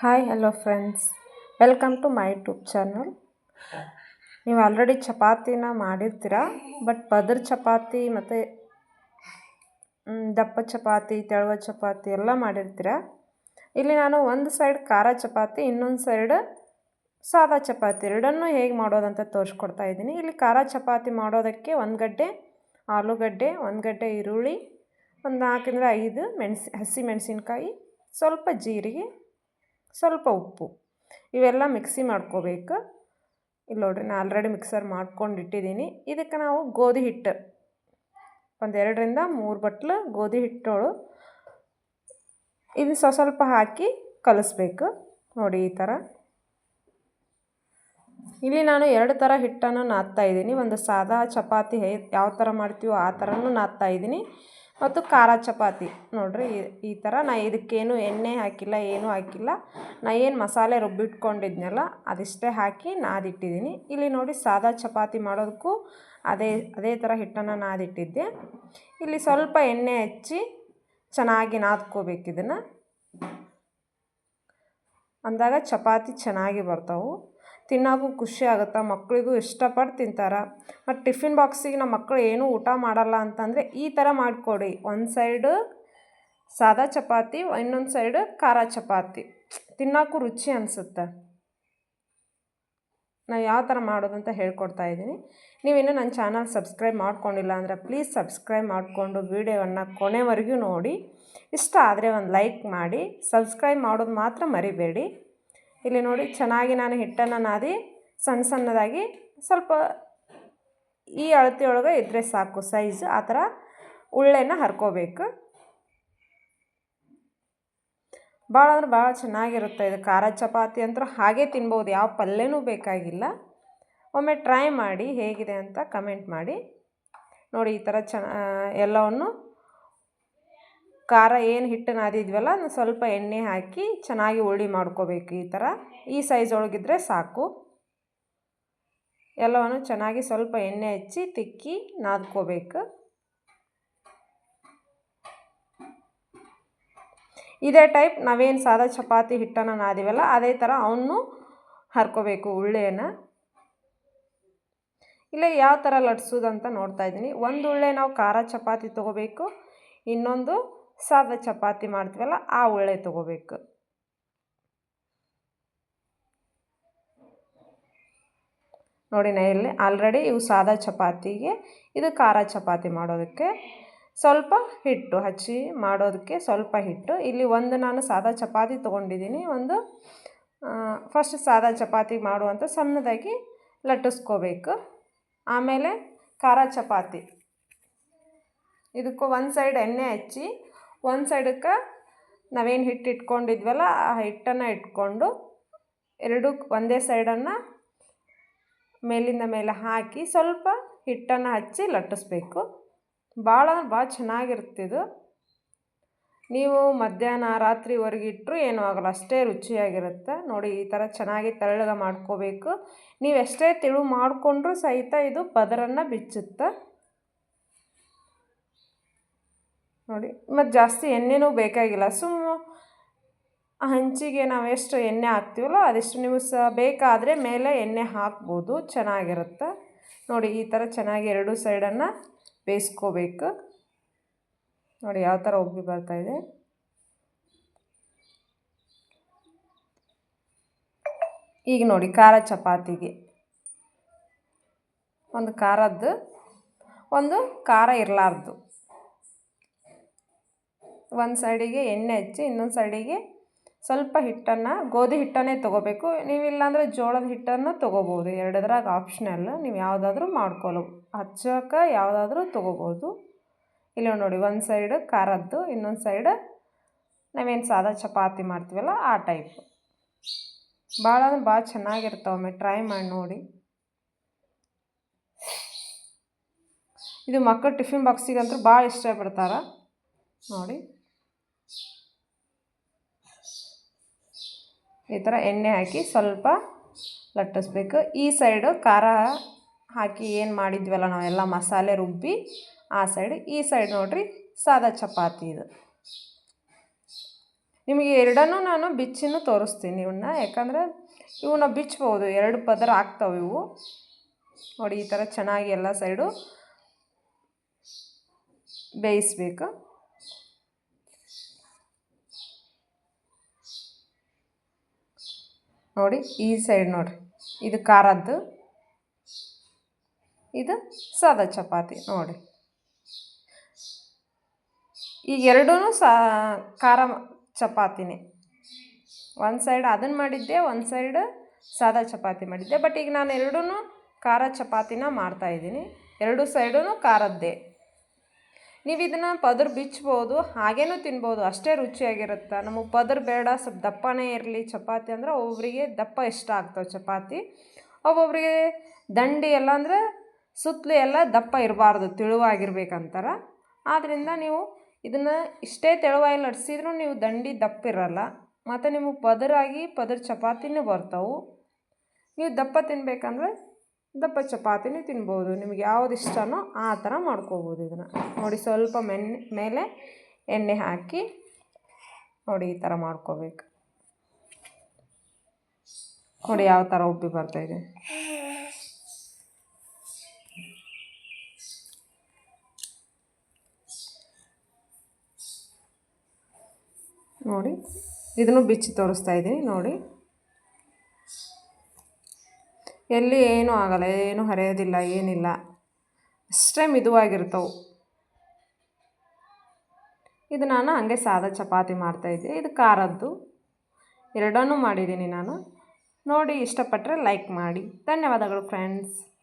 Hi hello friends welcome to my YouTube channel ನೀವು already ಚಪಾತಿನ ಮಾಡಿರ್ತೀರ? ಬಟ್ ಪದರ್ ಚಪಾತಿ ಮತ್ತು ದಪ್ಪ ಚಪಾತಿ, ತೆಳುವ ಚಪಾತಿ ಎಲ್ಲ ಮಾಡಿರ್ತೀರ? ಇಲ್ಲಿ ನಾನು ಒಂದು ಸೈಡ್ ಖಾರ ಚಪಾತಿ, ಇನ್ನೊಂದು ಸೈಡ್ ಸಾದಾ ಚಪಾತಿ. ಎರಡನ್ನೂ ಹೇಗೆ ಮಾಡೋದಂತ ತೋರಿಸ್ಕೊಡ್ತಾ ಇದ್ದೀನಿ. ಇಲ್ಲಿ ಖಾರ ಚಪಾತಿ ಮಾಡೋದಕ್ಕೆ ಒಂದು ಗಡ್ಡೆ ಆಲೂಗಡ್ಡೆ, ಒಂದು ಗಡ್ಡೆ ಈರುಳ್ಳಿ, ಒಂದು ನಾಲ್ಕರಿಂದ ಐದು ಮೆಣಸಿ, ಹಸಿ ಮೆಣಸಿನ್ಕಾಯಿ, ಸ್ವಲ್ಪ ಜೀರಿಗೆ ಸ್ವಲ್ಪ ಉಪ್ಪು. ಇವೆಲ್ಲ ಮಿಕ್ಸಿ ಮಾಡ್ಕೋಬೇಕು. ಇಲ್ಲಿ ನೋಡಿರಿ ನಾನು ಆಲ್ರೆಡಿ ಮಿಕ್ಸರ್ ಮಾಡ್ಕೊಂಡು ಇಟ್ಟಿದ್ದೀನಿ. ಇದಕ್ಕೆ ನಾವು ಗೋಧಿ ಹಿಟ್ಟು. ಒಂದೆರಡರಿಂದ ಮೂರು ಬಟ್ಲು ಗೋಧಿ ಹಿಟ್ಟೋಳು. ಇದು ಸ್ವ ಸ್ವಲ್ಪ ಹಾಕಿ ಕಲಿಸ್ಬೇಕು. ನೋಡಿ ಈ ಥರ. ಇಲ್ಲಿ ನಾನು ಎರಡು ಥರ ಹಿಟ್ಟನ್ನು ನಾದ್ತಾ ಇದ್ದೀನಿ. ಒಂದು ಸಾದಾ ಚಪಾತಿ ಹೇ, ಯಾವ ಥರ ಮಾಡ್ತೀವೋ ಆ ಥರನೂ ನಾದ್ತಾ ಇದ್ದೀನಿ. ಮತ್ತು ಖಾರ ಚಪಾತಿ. ನೋಡಿರಿ, ಈ ಥರ ನಾ ಇದಕ್ಕೇನು ಎಣ್ಣೆ ಹಾಕಿಲ್ಲ, ಏನೂ ಹಾಕಿಲ್ಲ. ನಾ ಏನು ಮಸಾಲೆ ರುಬ್ಬಿಟ್ಕೊಂಡಿದ್ನಲ್ಲ, ಅದಿಷ್ಟೇ ಹಾಕಿ ನಾದಿಟ್ಟಿದ್ದೀನಿ. ಇಲ್ಲಿ ನೋಡಿ ಸಾದಾ ಚಪಾತಿ ಮಾಡೋದಕ್ಕೂ ಅದೇ ಅದೇ ಥರ ಹಿಟ್ಟನ್ನು ನಾದಿಟ್ಟಿದ್ದೆ. ಇಲ್ಲಿ ಸ್ವಲ್ಪ ಎಣ್ಣೆ ಹಚ್ಚಿ ಚೆನ್ನಾಗಿ ನಾದ್ಕೋಬೇಕು ಇದನ್ನು ಅಂದಾಗ ಚಪಾತಿ ಚೆನ್ನಾಗಿ ಬರ್ತಾವೆ. ತಿನ್ನೋಕ್ಕೂ ಖುಷಿ ಆಗುತ್ತೆ ಮಕ್ಕಳಿಗೂ ಇಷ್ಟಪಟ್ಟು ತಿಂತಾರೆ? ಮತ್ತು ಟಿಫಿನ್ ಬಾಕ್ಸಿಗೆ ನಮ್ಮ ಮಕ್ಕಳು ಏನೂ ಊಟ ಮಾಡಲ್ಲ ಅಂತಂದರೆ ಈ ಥರ ಮಾಡಿಕೊಡಿ. ಒಂದು ಸೈಡು ಸಾದಾ ಚಪಾತಿ, ಇನ್ನೊಂದು ಸೈಡು ಖಾರ ಚಪಾತಿ. ತಿನ್ನೋಕ್ಕೂ ರುಚಿ ಅನಿಸುತ್ತೆ. ನಾವು ಯಾವ ಥರ ಮಾಡೋದಂತ ಹೇಳ್ಕೊಡ್ತಾ ಇದ್ದೀನಿ. ಇನ್ನೂ ನನ್ನ ಚಾನಲ್ ಸಬ್ಸ್ಕ್ರೈಬ್ ಮಾಡ್ಕೊಂಡಿಲ್ಲ ಅಂದರೆ ಪ್ಲೀಸ್ ಸಬ್ಸ್ಕ್ರೈಬ್ ಮಾಡಿಕೊಂಡು ವೀಡಿಯೋವನ್ನು ಕೊನೆವರೆಗೂ ನೋಡಿ. ಇಷ್ಟ ಆದರೆ ಒಂದು ಲೈಕ್ ಮಾಡಿ, ಸಬ್ಸ್ಕ್ರೈಬ್ ಮಾಡೋದು ಮಾತ್ರ ಮರಿಬೇಡಿ. ಇಲ್ಲಿ ನೋಡಿ ಚೆನ್ನಾಗಿ ನಾನು ಹಿಟ್ಟನ್ನು ನಾದಿ ಸಣ್ಣ ಸಣ್ಣದಾಗಿ ಸ್ವಲ್ಪ ಈ ಅಳತೆಯೊಳಗೆ ಇದ್ದರೆ ಸಾಕು ಸೈಜ್ ಆ ಥರ ಉಳ್ಳೆನ ಹರ್ಕೋಬೇಕು. ಭಾಳ ಅಂದ್ರೆ ಭಾಳ ಚೆನ್ನಾಗಿರುತ್ತೆ ಇದು ಖಾರ ಚಪಾತಿ ಅಂತೂ ಹಾಗೆ ತಿನ್ಬೋದು, ಯಾವ ಪಲ್ಯನೂ ಬೇಕಾಗಿಲ್ಲ. ಒಮ್ಮೆ ಟ್ರೈ ಮಾಡಿ ಹೇಗಿದೆ ಅಂತ ಕಮೆಂಟ್ ಮಾಡಿ. ನೋಡಿ ಈ ಥರ ಚೆನ್ನ ಎಲ್ಲವನ್ನು ಖಾರ ಏನು ಹಿಟ್ಟು ನಾದಿದ್ವಲ್ಲ ಸ್ವಲ್ಪ ಎಣ್ಣೆ ಹಾಕಿ ಚೆನ್ನಾಗಿ ಉಳ್ಳಿ ಮಾಡ್ಕೋಬೇಕು ಈ ಥರ ಈ ಸೈಜ್ ಒಳಗಿದ್ರೆ ಸಾಕು. ಎಲ್ಲವನ್ನು ಚೆನ್ನಾಗಿ ಸ್ವಲ್ಪ ಎಣ್ಣೆ ಹಚ್ಚಿ ತಿಕ್ಕಿ ನಾದ್ಕೋಬೇಕು. ಇದೇ ಟೈಪ್ ನಾವೇನು ಸಾದಾ ಚಪಾತಿ ಹಿಟ್ಟನ್ನು ನಾದಿವಲ್ಲ, ಅದೇ ಥರ ಅವನ್ನೂ ಹರ್ಕೋಬೇಕು ಉಳ್ಳೆಯನ್ನು. ಇಲ್ಲ ಯಾವ ಥರ ಲಟ್ಸೋದಂತ ನೋಡ್ತಾ ಇದ್ದೀನಿ. ಒಂದು ಉಳ್ಳೆ ನಾವು ಖಾರ ಚಪಾತಿ ತೊಗೋಬೇಕು, ಇನ್ನೊಂದು ಸಾದಾ ಚಪಾತಿ ಮಾಡ್ತೀವಲ್ಲ, ಆ ಉಳ್ಳೆ ತೊಗೋಬೇಕು. ನೋಡಿ ನಾ ಇಲ್ಲಿ ಆಲ್ರೆಡಿ ಇವು ಸಾದಾ ಚಪಾತಿಗೆ, ಇದು ಖಾರ ಚಪಾತಿ ಮಾಡೋದಕ್ಕೆ ಸ್ವಲ್ಪ ಹಿಟ್ಟು ಹಚ್ಚಿ ಮಾಡೋದಕ್ಕೆ ಸ್ವಲ್ಪ ಹಿಟ್ಟು. ಇಲ್ಲಿ ಒಂದು ನಾನು ಸಾದಾ ಚಪಾತಿ ತೊಗೊಂಡಿದ್ದೀನಿ, ಒಂದು ಫಸ್ಟ್ ಸಾದಾ ಚಪಾತಿ ಮಾಡುವಂಥ ಸಣ್ಣದಾಗಿ ಲಟ್ಟಿಸ್ಕೋಬೇಕು. ಆಮೇಲೆ ಖಾರ ಚಪಾತಿ. ಇದಕ್ಕೂ ಒಂದು ಸೈಡ್ ಎಣ್ಣೆ ಹಚ್ಚಿ ಒಂದು ಸೈಡಕ್ಕೆ ನಾವೇನು ಹಿಟ್ಟು ಇಟ್ಕೊಂಡಿದ್ವಲ್ಲ, ಆ ಹಿಟ್ಟನ್ನು ಇಟ್ಕೊಂಡು ಎರಡು ಒಂದೇ ಸೈಡನ್ನು ಮೇಲಿಂದ ಮೇಲೆ ಹಾಕಿ ಸ್ವಲ್ಪ ಹಿಟ್ಟನ್ನು ಹಚ್ಚಿ ಲಟ್ಟಿಸ್ಬೇಕು. ಭಾಳ ಭಾಳ ಚೆನ್ನಾಗಿರುತ್ತಿದು ನೀವು ಮಧ್ಯಾಹ್ನ, ರಾತ್ರಿವರೆಗೆ ಇಟ್ಟರು ಏನೂ ಆಗಲ್ಲ, ಅಷ್ಟೇ ರುಚಿಯಾಗಿರುತ್ತೆ. ನೋಡಿ, ಈ ಥರ ಚೆನ್ನಾಗಿ ತೆಳ್ಳಗೆ ಮಾಡ್ಕೋಬೇಕು. ನೀವು ಎಷ್ಟೇ ತಿಳು ಮಾಡಿಕೊಂಡ್ರೂ ಸಹಿತ ಇದು ಪದರನ್ನು ಬಿಚ್ಚುತ್ತೆ. ನೋಡಿ, ಮತ್ತು ಜಾಸ್ತಿ ಎಣ್ಣೆನೂ ಬೇಕಾಗಿಲ್ಲ. ಸುಮ್ಮ ಹಂಚಿಗೆ ನಾವು ಎಷ್ಟು ಎಣ್ಣೆ ಹಾಕ್ತೀವಲ್ಲೋ ಅದೆಷ್ಟು ನೀವು ಬೇಕಾದರೆ ಮೇಲೆ ಎಣ್ಣೆ ಹಾಕ್ಬೋದು, ಚೆನ್ನಾಗಿರುತ್ತೆ. ನೋಡಿ, ಈ ಥರ ಚೆನ್ನಾಗಿ ಎರಡು ಸೈಡನ್ನು ಬೇಯಿಸ್ಕೋಬೇಕು. ನೋಡಿ, ಯಾವ ಥರ ಉಬ್ಬಿ ಬರ್ತಾಯಿದೆ ಈಗ ನೋಡಿ, ಖಾರ ಚಪಾತಿಗೆ. ಒಂದು ಖಾರದ್ದು, ಒಂದು ಖಾರ ಇರಲಾರ್ದು. ಒಂದು ಸೈಡಿಗೆ ಎಣ್ಣೆ ಹಚ್ಚಿ, ಇನ್ನೊಂದು ಸೈಡಿಗೆ ಸ್ವಲ್ಪ ಹಿಟ್ಟನ್ನು, ಗೋಧಿ ಹಿಟ್ಟನ್ನೇ ತೊಗೋಬೇಕು. ನೀವಿಲ್ಲಾಂದರೆ ಜೋಳದ ಹಿಟ್ಟನ್ನು ತೊಗೋಬೋದು. ಎರಡದ್ರಾಗ ಆಪ್ಷನಲ್ ನೀವು ಯಾವುದಾದ್ರೂ ಮಾಡ್ಕೊಳ್ಳೋ ಹಚ್ಚೋಕೆ ಯಾವುದಾದ್ರೂ ತೊಗೋಬೋದು. ಇಲ್ಲ ನೋಡಿ, ಒಂದು ಸೈಡ್ ಖಾರದ್ದು, ಇನ್ನೊಂದು ಸೈಡ್ ನಾವೇನು ಸಾದಾ ಚಪಾತಿ ಮಾಡ್ತೀವಲ್ಲ ಆ ಟೈಪ್ ಭಾಳ ಅಂದ್ರೆ ಭಾಳ ಚೆನ್ನಾಗಿರ್ತಾವೆ ಒಮ್ಮೆ. ಟ್ರೈ ಮಾಡಿ ನೋಡಿ. ಇದು ಮಕ್ಕಳು ಟಿಫಿನ್ ಬಾಕ್ಸಿಗಂತೂ ಭಾಳ ಇಷ್ಟಪಡ್ತಾರೆ. ನೋಡಿ. ಈ ಥರ ಎಣ್ಣೆ ಹಾಕಿ ಸ್ವಲ್ಪ ಲಟ್ಟಿಸ್ಬೇಕು. ಈ ಸೈಡು ಖಾರ ಹಾಕಿ ಏನು ಮಾಡಿದ್ವಲ್ಲ ನಾವೆಲ್ಲ ಮಸಾಲೆ ರುಬ್ಬಿ ಆ ಸೈಡ್ ಈ ಸೈಡ್ ನೋಡಿರಿ ಸಾದಾ ಚಪಾತಿ ಇದು. ನಿಮಗೆ ಎರಡನ್ನೂ ನಾನು ಬಿಚ್ಚಿನೂ ತೋರಿಸ್ತೀನಿ ಇವನ್ನ ಯಾಕಂದರೆ ಇವನ್ನ ಬಿಚ್ಚಬಹುದು ಎರಡು ಪದರ ಆಗ್ತಾವೆ ಇವು. ನೋಡಿ, ಈ ಥರ ಚೆನ್ನಾಗಿ ಎಲ್ಲ ಸೈಡು ಬೇಯಿಸ್ಬೇಕು. ನೋಡಿ, ಈ ಸೈಡ್ ನೋಡಿರಿ. ಇದು ಖಾರದ್ದು, ಇದು ಸಾದಾ ಚಪಾತಿ ನೋಡಿ. ಈಗ ಎರಡೂ ಸಾ, ಖಾರ ಚಪಾತಿನೇ. ಒಂದು ಸೈಡ್ ಅದನ್ನು ಮಾಡಿದ್ದೆ, ಒಂದು ಸೈಡ್ ಸಾದಾ ಚಪಾತಿ ಮಾಡಿದ್ದೆ. ಬಟ್ ಈಗ ನಾನು ಎರಡೂ ಖಾರ ಚಪಾತಿನ ಮಾಡ್ತಾಯಿದ್ದೀನಿ ಎರಡು ಸೈಡೂ ಖಾರದ್ದೇ. ನೀವು ಇದನ್ನು ಪದರ್ ಬಿಚ್ಬೋದು, ಹಾಗೇನೂ ತಿನ್ಬೋದು, ಅಷ್ಟೇ ರುಚಿಯಾಗಿರುತ್ತೆ. ನಮಗೆ ಪದರ್ ಬೇಡ, ಸ್ವಲ್ಪ ದಪ್ಪನೇ ಇರಲಿ ಚಪಾತಿ ಅಂದರೆ ಒಬ್ಬೊಬ್ಬರಿಗೆ ದಪ್ಪ ಇಷ್ಟ ಆಗ್ತವೆ ಚಪಾತಿ. ಒಬ್ಬೊಬ್ಬರಿಗೆ ದಂಡಿ ಎಲ್ಲ ಅಂದರೆ ಸುತ್ತಲೂ ಎಲ್ಲ ದಪ್ಪ ಇರಬಾರ್ದು, ತೆಳುವಾಗಿರ್ಬೇಕಂತಾರೆ. ಆದ್ದರಿಂದ ನೀವು ಇದನ್ನು ಇಷ್ಟೇ ತೆಳುವಾಗಿ ಲಟ್ಸಿದ್ರೂ ನೀವು ದಂಡಿ ದಪ್ಪ ಇರಲ್ಲ ಮತ್ತು ನಿಮಗೆ ಪದರಾಗಿ ಪದರ್ ಚಪಾತಿನೂ ಬರ್ತವೆ. ನೀವು ದಪ್ಪ ತಿನ್ನಬೇಕಂದ್ರೆ ದಪ್ಪ ಚಪಾತಿನೂ ತಿನ್ಬೋದು. ನಿಮ್ಗೆ ಯಾವ್ದು ಇಷ್ಟನೋ ಆ ಥರ ಮಾಡ್ಕೋಬೋದು ಇದನ್ನು. ನೋಡಿ, ಸ್ವಲ್ಪ ಮೆನ್, ಮೇಲೆ ಎಣ್ಣೆ ಹಾಕಿ ನೋಡಿ ಈ ಥರ ಮಾಡ್ಕೋಬೇಕು. ನೋಡಿ ಯಾವ ಥರ ಉಬ್ಬಿ ಬರ್ತಾಯಿದೆ ನೋಡಿ, ಇದನ್ನು ಬಿಚ್ಚಿ ತೋರಿಸ್ತಾ ಇದ್ದೀನಿ. ನೋಡಿ. ಎಲ್ಲಿ ಏನೂ ಆಗಲ್ಲ, ಏನೂ ಹರಿಯೋದಿಲ್ಲ, ಏನಿಲ್ಲ. ಅಷ್ಟೇ ಮಿದುವಾಗಿರ್ತವೆ. ಇದು ನಾನು ಹಂಗೆ ಸಾದ ಚಪಾತಿ ಮಾಡ್ತಾಯಿದ್ದೆ ಇದು ಖಾರದ್ದು. ಎರಡನ್ನೂ ಮಾಡಿದ್ದೀನಿ ನಾನು. ನೋಡಿ ಇಷ್ಟಪಟ್ಟರೆ ಲೈಕ್ ಮಾಡಿ. ಧನ್ಯವಾದಗಳು, ಫ್ರೆಂಡ್ಸ್.